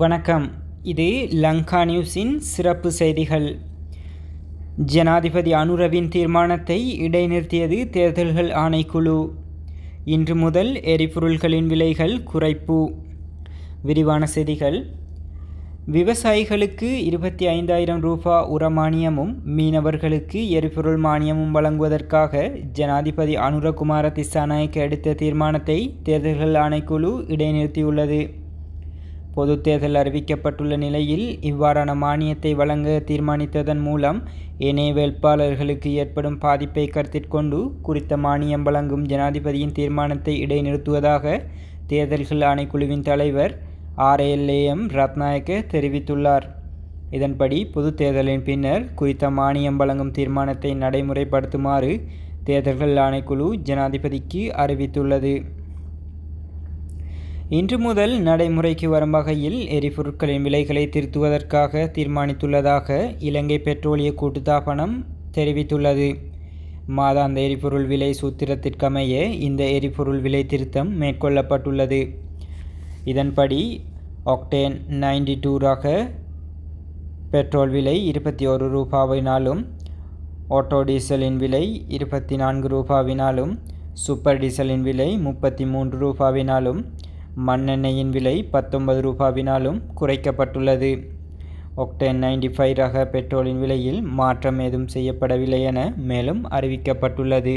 வணக்கம். இது லங்கா நியூஸின் சிறப்பு செய்திகள். ஜனாதிபதி அனுரவின் தீர்மானத்தை இடைநிறுத்தியது தேர்தல்கள் ஆணைக்குழு. இன்று முதல் எரிபொருள்களின் விலைகள் குறைப்பு. விரிவான செய்திகள். விவசாயிகளுக்கு இருபத்தி ஐந்தாயிரம் ரூபா உரமானியமும் மீனவர்களுக்கு எரிபொருள் மானியமும் வழங்குவதற்காக ஜனாதிபதி அனுரகுமார திசாநாயக்க எடுத்த தீர்மானத்தை தேர்தல்கள் ஆணைக்குழு இடைநிறுத்தியுள்ளது. பொது தேர்தல் அறிவிக்கப்பட்டுள்ள நிலையில் இவ்வாறான மானியத்தை வழங்க தீர்மானித்ததன் மூலம் ஏனைய வேட்பாளர்களுக்கு ஏற்படும் பாதிப்பை கருத்திற்கொண்டு குறித்த மானியம் வழங்கும் ஜனாதிபதியின் தீர்மானத்தை இடைநிறுத்துவதாக தேர்தல்கள் ஆணைக்குழுவின் தலைவர் ஆர்எல்ஏஎம் ரத்நாயக்க தெரிவித்துள்ளார். இதன்படி பொது தேர்தலின் பின்னர் குறித்த மானியம் வழங்கும் தீர்மானத்தை நடைமுறைப்படுத்துமாறு தேர்தல்கள் ஆணைக்குழு ஜனாதிபதிக்கு அறிவித்துள்ளது. இன்று முதல் நடைமுறைக்கு வரும் வகையில் எரிபொருட்களின் விலைகளை திருத்துவதற்காக தீர்மானித்துள்ளதாக இலங்கை பெட்ரோலிய கூட்டுத்தாபனம் தெரிவித்துள்ளது. மாதாந்த எரிபொருள் விலை சூத்திரத்திற்கமைய இந்த எரிபொருள் விலை திருத்தம் மேற்கொள்ளப்பட்டுள்ளது. இதன்படி ஆக்டேன் நைன்டி டூ ரக பெட்ரோல் விலை இருபத்தி ஒரு ரூபாவினாலும் ஆட்டோ டீசலின் விலை இருபத்தி நான்கு ரூபாவினாலும் சூப்பர் டீசலின் விலை முப்பத்தி மூன்று ரூபாவினாலும் மண்ணெண்ணெயின் விலை பத்தொன்பது ரூபாவினாலும் குறைக்கப்பட்டுள்ளது. ஒக்டேன் நைன்டி ஃபைவ் ரக பெட்ரோலின் விலையில் மாற்றம் ஏதும் செய்யப்படவில்லை என மேலும் அறிவிக்கப்பட்டுள்ளது.